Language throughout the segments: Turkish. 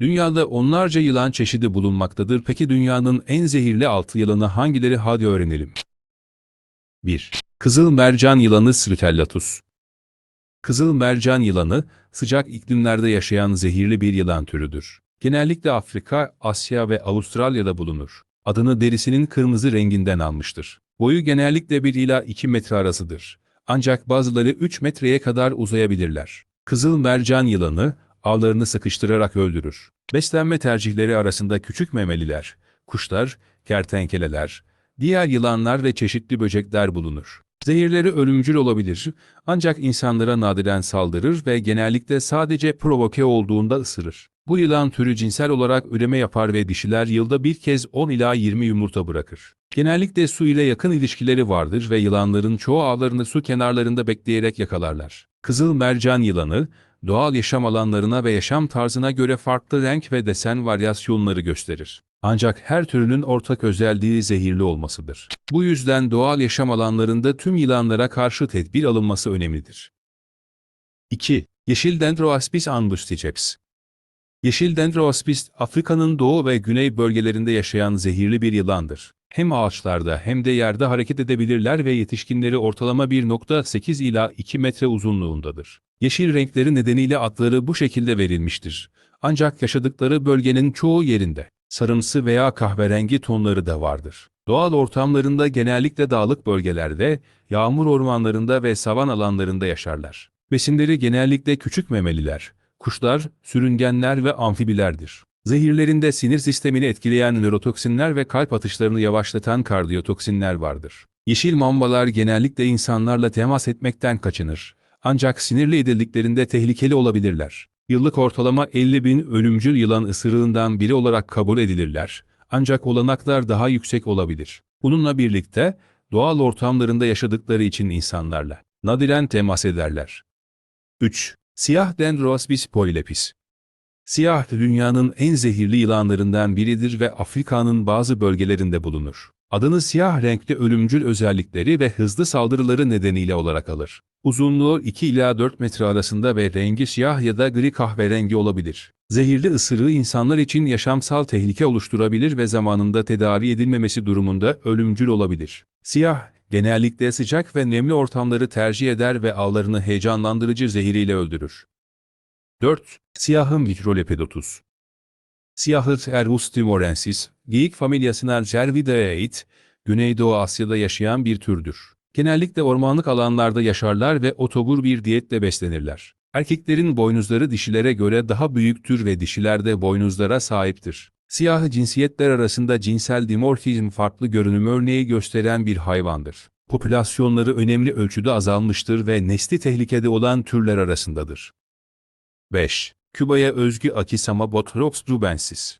Dünyada onlarca yılan çeşidi bulunmaktadır. Peki dünyanın en zehirli altı yılanı hangileri? Hadi öğrenelim. 1. Kızıl mercan yılanı Srutellatus. Kızıl mercan yılanı, sıcak iklimlerde yaşayan zehirli bir yılan türüdür. Genellikle Afrika, Asya ve Avustralya'da bulunur. Adını derisinin kırmızı renginden almıştır. Boyu genellikle 1 ila 2 metre arasıdır. Ancak bazıları 3 metreye kadar uzayabilirler. Kızıl mercan yılanı, avlarını sıkıştırarak öldürür. Beslenme tercihleri arasında küçük memeliler, kuşlar, kertenkeleler, diğer yılanlar ve çeşitli böcekler bulunur. Zehirleri ölümcül olabilir ancak insanlara nadiren saldırır ve genellikle sadece provoke olduğunda ısırır. Bu yılan türü cinsel olarak üreme yapar ve dişiler yılda bir kez 10 ila 20 yumurta bırakır. Genellikle su ile yakın ilişkileri vardır ve yılanların çoğu avlarını su kenarlarında bekleyerek yakalarlar. Kızıl mercan yılanı, doğal yaşam alanlarına ve yaşam tarzına göre farklı renk ve desen varyasyonları gösterir. Ancak her türünün ortak özelliği zehirli olmasıdır. Bu yüzden doğal yaşam alanlarında tüm yılanlara karşı tedbir alınması önemlidir. 2. Yeşil Dendroaspis angusticeps Yeşil Dendroaspis, Afrika'nın doğu ve güney bölgelerinde yaşayan zehirli bir yılandır. Hem ağaçlarda hem de yerde hareket edebilirler ve yetişkinleri ortalama 1.8 ila 2 metre uzunluğundadır. Yeşil renkleri nedeniyle adları bu şekilde verilmiştir. Ancak yaşadıkları bölgenin çoğu yerinde sarımsı veya kahverengi tonları da vardır. Doğal ortamlarında genellikle dağlık bölgelerde, yağmur ormanlarında ve savan alanlarında yaşarlar. Besinleri genellikle küçük memeliler, kuşlar, sürüngenler ve amfibilerdir. Zehirlerinde sinir sistemini etkileyen nörotoksinler ve kalp atışlarını yavaşlatan kardiyotoksinler vardır. Yeşil mambalar genellikle insanlarla temas etmekten kaçınır. Ancak sinirli edildiklerinde tehlikeli olabilirler. Yıllık ortalama 50 bin ölümcül yılan ısırığından biri olarak kabul edilirler. Ancak olanaklar daha yüksek olabilir. Bununla birlikte doğal ortamlarında yaşadıkları için insanlarla nadiren temas ederler. 3. Siyah Dendroaspis polylepis Siyah dünyanın en zehirli yılanlarından biridir ve Afrika'nın bazı bölgelerinde bulunur. Adını siyah renkli ölümcül özellikleri ve hızlı saldırıları nedeniyle olarak alır. Uzunluğu 2 ila 4 metre arasında ve rengi siyah ya da gri kahverengi olabilir. Zehirli ısırığı insanlar için yaşamsal tehlike oluşturabilir ve zamanında tedavi edilmemesi durumunda ölümcül olabilir. Siyah, genellikle sıcak ve nemli ortamları tercih eder ve avlarını heyecanlandırıcı zehiriyle öldürür. 4. Siyahı Microlepedotus Siyahı Ervus timorensis, geyik familyasına Cervidae'ye ait, Güneydoğu Asya'da yaşayan bir türdür. Genellikle ormanlık alanlarda yaşarlar ve otobur bir diyetle beslenirler. Erkeklerin boynuzları dişilere göre daha büyüktür ve dişiler de boynuzlara sahiptir. Siyahı cinsiyetler arasında cinsel dimorfizm farklı görünüm örneği gösteren bir hayvandır. Popülasyonları önemli ölçüde azalmıştır ve nesli tehlikede olan türler arasındadır. 5. Küba'ya özgü Akisama Botrops rubensis.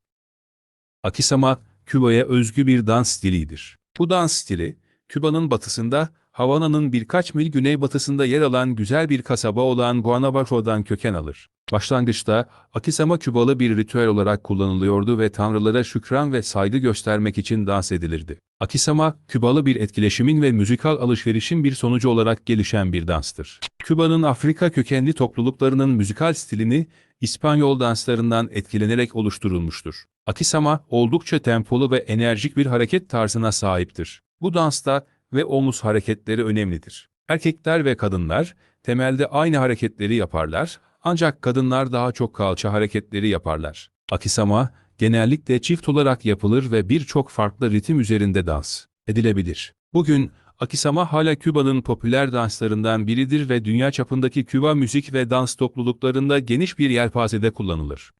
Akisama, Küba'ya özgü bir dans stilidir. Bu dans stili, Küba'nın batısında, Havana'nın birkaç mil güneybatısında yer alan güzel bir kasaba olan Guanabaco'dan köken alır. Başlangıçta, Akisama Kübalı bir ritüel olarak kullanılıyordu ve tanrılara şükran ve saygı göstermek için dans edilirdi. Akisama, Kübalı bir etkileşimin ve müzikal alışverişin bir sonucu olarak gelişen bir danstır. Küba'nın Afrika kökenli topluluklarının müzikal stilini, İspanyol danslarından etkilenerek oluşturulmuştur. Akisama, oldukça tempolu ve enerjik bir hareket tarzına sahiptir. Bu dansta, ve omuz hareketleri önemlidir. Erkekler ve kadınlar temelde aynı hareketleri yaparlar ancak kadınlar daha çok kalça hareketleri yaparlar. Akisama genellikle çift olarak yapılır ve birçok farklı ritim üzerinde dans edilebilir. Bugün Akisama hala Küba'nın popüler danslarından biridir ve dünya çapındaki Küba müzik ve dans topluluklarında geniş bir yelpazede kullanılır.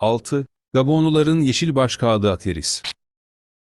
6. Gabonluların yeşil başkağıdı Ateris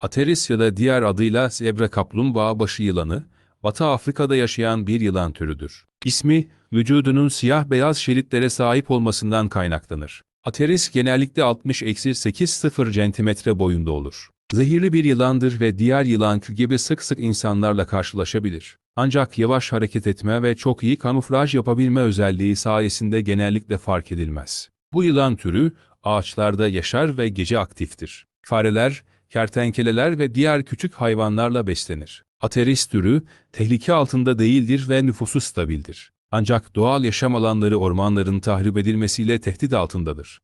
Ateris ya da diğer adıyla zebra kaplumbağa başı yılanı, Batı Afrika'da yaşayan bir yılan türüdür. İsmi, vücudunun siyah-beyaz şeritlere sahip olmasından kaynaklanır. Ateris genellikle 60-80 cm boyunda olur. Zehirli bir yılandır ve diğer yılan gibi sık sık insanlarla karşılaşabilir. Ancak yavaş hareket etme ve çok iyi kamuflaj yapabilme özelliği sayesinde genellikle fark edilmez. Bu yılan türü, ağaçlarda yaşar ve gece aktiftir. Fareler, kertenkeleler ve diğer küçük hayvanlarla beslenir. Ateris türü, tehlike altında değildir ve nüfusu stabildir. Ancak doğal yaşam alanları ormanların tahrip edilmesiyle tehdit altındadır.